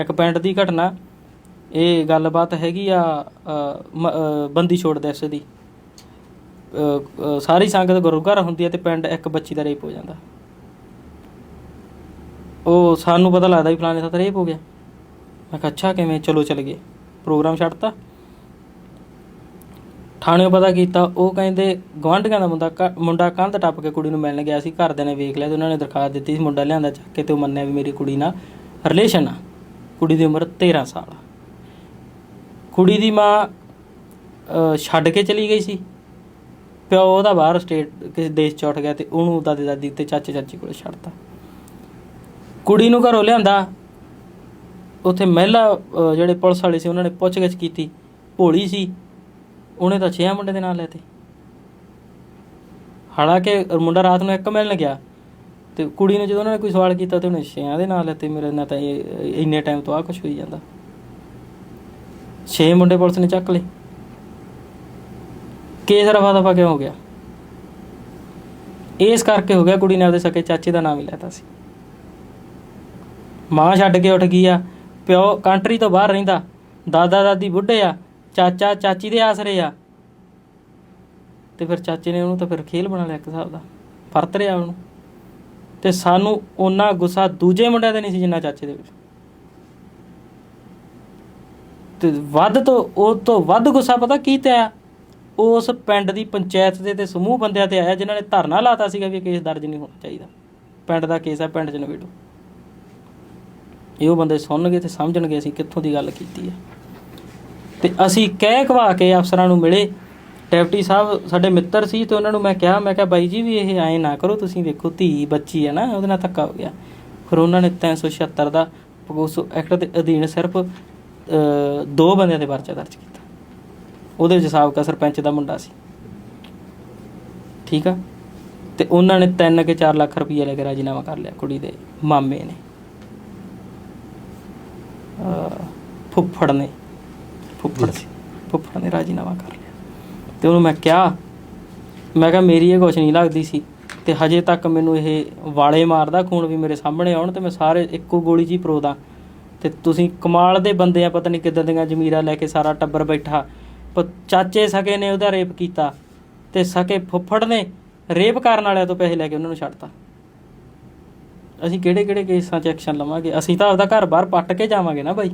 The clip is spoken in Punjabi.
ਇੱਕ ਪਿੰਡ ਦੀ ਘਟਨਾ ਇਹ ਗੱਲਬਾਤ ਹੈਗੀ ਆ ਅ, ਮ- ਅ, ਬੰਦੀ ਛੋੜ ਦਿਵਸ ਦੀ। ਸਾਰੀ ਸੰਗਤ ਗੁਰੂ ਘਰ ਹੁੰਦੀ ਹੈ ਤੇ ਪਿੰਡ ਇੱਕ ਬੱਚੀ ਦਾ ਰੇਪ ਹੋ ਜਾਂਦਾ। ਉਹ ਸਾਨੂੰ ਪਤਾ ਲੱਗਦਾ ਵੀ ਫਲਾਣੇ ਸਾਥ ਰੇਪ ਹੋ ਗਿਆ। ਮੈਂ ਕਿਹਾ ਅੱਛਾ ਕਿਵੇਂ? ਚਲੋ ਚਲ ਗਏ। ਪ੍ਰੋਗਰਾਮ ਛੱਡਤਾ। ਥਾਣੇ ਪਤਾ ਕੀਤਾ ਉਹ ਕਹਿੰਦੇ ਗਵਾਂਢੀਆਂ ਦਾ ਮੁੰਡਾ ਮੁੰਡਾ ਕੰਧ ਟੱਪ ਕੇ ਕੁੜੀ ਨੂੰ ਮਿਲਣ ਗਿਆ ਸੀ। ਘਰਦਿਆਂ ਨੇ ਵੇਖ ਲਿਆ ਤੇ ਉਹਨਾਂ ਨੇ ਦਰਖਾਸਤ ਦਿੱਤੀ ਸੀ ਮੁੰਡਾ ਲਿਆਂਦਾ ਚੱਕ ਕੇ ਤੇ ਉਹ ਮੰਨਿਆ ਵੀ ਮੇਰੀ ਕੁੜੀ ਨਾਲ ਰਿਲੇਸ਼ਨ ਆ। ਕੁੜੀ ਦੀ ਉਮਰ 13 ਸਾਲ। ਕੁੜੀ ਦੀ ਮਾਂ ਛੱਡ ਕੇ ਚਲੀ ਗਈ ਸੀ। ਪਿਓ ਉਹਦਾ ਬਾਹਰ ਸਟੇਟ ਕਿਸੇ ਦੇਸ਼ ਚ ਉੱਠ ਗਿਆ ਤੇ ਉਹਨੂੰ ਦਾਦੇ ਦਾਦੀ ਤੇ ਚਾਚੇ ਚਾਚੀ ਕੋਲ ਛੱਡਤਾ। ਕੁੜੀ ਨੂੰ ਘਰੋਂ ਲਿਆਂਦਾ। ਉੱਥੇ ਮਹਿਲਾ ਜਿਹੜੇ ਪੁਲਿਸ ਵਾਲੇ ਸੀ, ਉਹਨਾਂ ਨੇ ਪੁੱਛਗਿੱਛ ਕੀਤੀ। ਭੋਲੀ ਸੀ। ਉਹਨੇ ਤਾਂ ਛੇ ਮੁੰਡੇ ਦੇ ਨਾਂ ਲੈਤੇ। ਹਾਲਾਂਕਿ ਮੁੰਡਾ ਰਾਤ ਨੂੰ ਇੱਕ ਮਿਲਣ ਗਿਆ। ਤੇ ਕੁੜੀ ਨੇ ਜਦੋਂ ਉਹਨਾਂ ਨੇ ਕੋਈ ਸਵਾਲ ਕੀਤਾ ਤੇ ਉਹਨੇ ਛੇਆਂ ਦੇ ਨਾਂ ਲੈਤੇ ਮੇਰੇ ਨਾਲ ਤਾਂ ਇਹ ਇੰਨੇ ਟਾਈਮ ਤੋਂ ਆ ਕੁਝ ਹੋਈ ਜਾਂਦਾ। ਛੇ ਮੁੰਡੇ ਪੁਲਿਸ ਨੇ ਚੱਕ ਲਏ। ਕੇਸ ਰਫਾ ਦਫਾ ਕਿਉਂ ਹੋ ਗਿਆ? ਇਸ ਕਰਕੇ ਹੋ ਗਿਆ ਕੁੜੀ ਨੇ ਆਪਦੇ ਸਕੇ ਚਾਚੇ ਦਾ ਨਾਮ ਹੀ ਲੈਤਾ ਸੀ। ਮਾਂ ਛੱਡ ਕੇ ਉੱਠ ਗਈ ਆ, ਪਿਓ ਕੰਟਰੀ ਤੋਂ ਬਾਹਰ ਰਹਿੰਦਾ, ਦਾਦਾ ਦਾਦੀ ਬੁੱਢੇ ਆ, ਚਾਚਾ ਚਾਚੀ ਦੇ ਆਸਰੇ ਆ। ਤੇ ਫਿਰ ਚਾਚੇ ਨੇ ਉਹਨੂੰ ਤਾਂ ਫਿਰ ਖੇਲ ਬਣਾ ਲਿਆ ਇੱਕ ਹਿਸਾਬ ਦਾ ਫਰਤ ਰਿਹਾ ਉਹਨੂੰ। ਤੇ ਸਾਨੂੰ ਉਹਨਾਂ ਗੁੱਸਾ ਦੂਜੇ ਮੁੰਡਿਆਂ ਤੇ ਨਹੀਂ ਸੀ ਜਿੰਨਾ ਚਾਚੇ ਦੇ ਵਿੱਚ। ਤੇ ਵੱਧ ਤੋਂ, ਉਹ ਤੋਂ ਵੱਧ ਗੁੱਸਾ ਪਤਾ ਕੀ ਤੇ ਆਇਆ? ਉਸ ਪਿੰਡ ਦੀ ਪੰਚਾਇਤ ਦੇ ਤੇ ਸਮੂਹ ਬੰਦਿਆਂ ਤੇ ਆਇਆ ਜਿਨ੍ਹਾਂ ਨੇ ਧਰਨਾ ਲਾਤਾ ਸੀਗਾ ਵੀ ਕੇਸ ਦਰਜ ਨਹੀਂ ਹੋਣਾ ਚਾਹੀਦਾ। ਪਿੰਡ ਦਾ ਕੇਸ ਆ ਪਿੰਡ 'ਚ ਨਵੇੜੋ। ਇਹ ਉਹ ਬੰਦੇ ਸੁਣਨਗੇ ਤੇ ਸਮਝਣਗੇ ਅਸੀਂ ਕਿੱਥੋਂ ਦੀ ਗੱਲ ਕੀਤੀ ਹੈ। ਤੇ ਅਸੀਂ ਕਹਿ ਕਵਾ ਕੇ ਅਫਸਰਾਂ ਨੂੰ ਮਿਲੇ ਡਿਪਟੀ ਸਾਹਿਬ ਸਾਡੇ ਮਿੱਤਰ ਸੀ ਤੇ ਉਹਨਾਂ ਨੂੰ ਮੈਂ ਕਿਹਾ ਮੈਂ ਕਿਹਾ ਬਾਈ ਜੀ ਵੀ ਇਹ ਐਂ ਨਾ ਕਰੋ ਤੁਸੀਂ ਵੇਖੋ ਧੀ ਬੱਚੀ ਹੈ ਨਾ ਉਹਦੇ ਨਾਲ ਧੱਕਾ ਹੋ ਗਿਆ। ਫਿਰ ਉਹਨਾਂ ਨੇ 376 ਦਾ ਪੋਕਸੋ ਐਕਟ ਦੇ ਅਧੀਨ ਸਿਰਫ ਦੋ ਬੰਦਿਆਂ ਦੇ ਪਰਚਾ ਦਰਜ ਕੀਤਾ। ਉਹਦੇ ਵਿੱਚ ਸਾਬਕਾ ਸਰਪੰਚ ਦਾ ਮੁੰਡਾ ਸੀ। ਠੀਕ ਆ? ਤੇ ਉਹਨਾਂ ਨੇ 3 ਕੇ 4 ਲੱਖ ਰੁਪਏ ਲੈ ਕੇ ਰਾਜੀਨਾਮਾ ਕਰ ਲਿਆ ਕੁੜੀ ਦੇ ਮਾਮੇ ਨੇ। ਫੁੱਫੜ ਨੇ। ਫੁੱਫੜ ਸੀ। ਫੁੱਫੜ ਨੇ ਰਾਜੀਨਾਮਾ ਕਰ ਲਿਆ। ਤੇ ਉਹਨੂੰ ਮੈਂ ਕਿਹਾ ਮੈਂ ਕਿਹਾ ਮੇਰੀ ਇਹ ਕੁਛ ਨਹੀਂ ਲੱਗਦੀ ਸੀ। ਤੇ ਹਜੇ ਤੱਕ ਮੈਨੂੰ ਇਹ ਵਾਲੇ ਮਾਰਦਾ, ਖੂਨ ਵੀ ਮੇਰੇ ਸਾਹਮਣੇ ਆਉਣ ਤੇ ਮੈਂ ਸਾਰੇ ਇੱਕੋ ਗੋਲੀ 'ਚ ਹੀ ਪਰੋਦਾ। ਤੇ ਤੁਸੀਂ ਕਮਾਲ ਦੇ ਬੰਦੇ ਆ, ਪਤਾ ਨਹੀਂ ਕਿੱਦਾਂ ਦੀਆਂ ਜ਼ਮੀਰਾਂ ਲੈ ਕੇ ਸਾਰਾ ਟੱਬਰ ਬੈਠਾ। ਪ- ਚਾਚੇ ਸਕੇ ਨੇ ਉਹਦਾ ਰੇਪ ਕੀਤਾ ਤੇ ਸਕੇ ਫੁੱਫੜ ਨੇ ਰੇਪ ਕਰਨ ਵਾਲਿਆਂ ਤੋਂ ਪੈਸੇ ਲੈ ਕੇ ਉਹਨਾਂ ਨੂੰ ਛੱਡਤਾ। ਅਸੀਂ ਕਿਹੜੇ ਕਿਹੜੇ ਕੇਸਾਂ 'ਚ ਐਕਸ਼ਨ ਲਵਾਂਗੇ? ਅਸੀਂ ਤਾਂ ਆਪਦਾ ਘਰ ਬਾਹਰ ਪੱਟ ਕੇ ਜਾਵਾਂਗੇ ਨਾ ਬਾਈ।